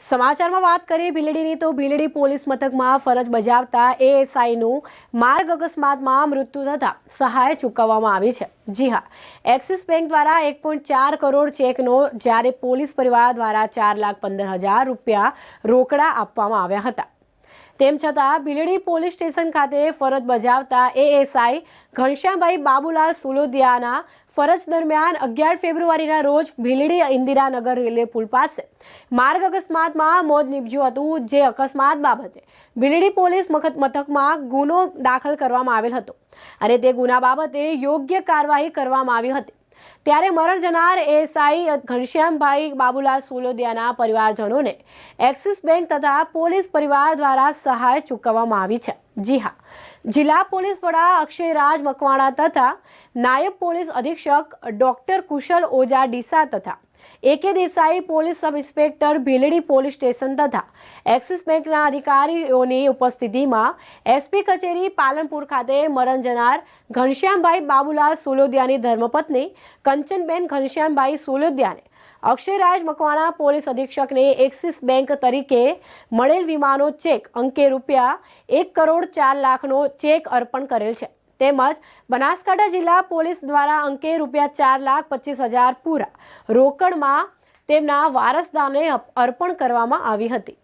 સમાચારમાં વાત કરીએ ભીલડીની તો ભીલડી પોલીસ મથકમાં ફરજ બજાવતા એએસઆઈનું માર્ગ અકસ્માતમાં મૃત્યુ થતાં સહાય ચૂકવવામાં આવી છે. જી હા, એક્સિસ બેંક દ્વારા એક પોઈન્ટ ચાર કરોડ ચેકનો જ્યારે પોલીસ પરિવાર દ્વારા ચાર લાખ પંદર હજાર રૂપિયા રોકડા આપવામાં આવ્યા હતા. તેમ છતાં ભીલડી પોલીસ સ્ટેશન ખાતે ફરજ બજાવતા એએસઆઈ ઘનશ્યામભાઈ બાબુલાલ સુલોદિયાના ફરજ દરમિયાન અગિયાર ફેબ્રુઆરીના રોજ ભીલડી ઇન્દિરાનગર રેલવે પુલ પાસે માર્ગ અકસ્માતમાં મોત નીપજ્યું હતું, જે અકસ્માત બાબતે ભીલડી પોલીસ મથકમાં ગુનો દાખલ કરવામાં આવેલ હતો અને તે ગુના બાબતે યોગ્ય કાર્યવાહી કરવામાં આવી હતી. ત્યારે મરણ જનાર એએસઆઈ ઘનશ્યામભાઈ બાબુલાલ સોલોદિયાના પરિવારજનોને એક્સિસ બેંક તથા પોલીસ પરિવાર દ્વારા સહાય ચૂકવવામાં આવી છે. જી હા, જિલ્લા પોલીસ વડા અક્ષયરાજ મકવાણા તથા નાયબ પોલીસ અધિક્ષક ડોક્ટર કુશલ ઓઝા ડીસા તથા A K Desai police sub inspector Bhildi police station તથા એક્સિસ બેંકના અધિકારીઓની ઉપસ્થિતિમાં એસપી કચેરી પાલનપુર ખાતે મરણ જનાર ઘનશ્યામભાઈ બાબુલાલ સોલોદિયાની ધર્મપત્ની કંચનબેન ઘનશ્યામભાઈ સોલોદિયાને અક્ષયરાજ મકવાણા પોલીસ અધિક્ષકને એક્સિસ બેંક તરીકે મળેલ વીમાનો ચેક અંકે રૂપિયા એક કરોડ ચાર લાખનો ચેક અર્પણ કરેલ છે. તેમજ બનાસકાંઠા જિલ્લા પોલીસ દ્વારા અંકે રૂપિયા ચાર લાખ પચીસ હજાર પૂરા રોકડમાં તેમના વારસદારને અર્પણ કરવામાં આવી હતી.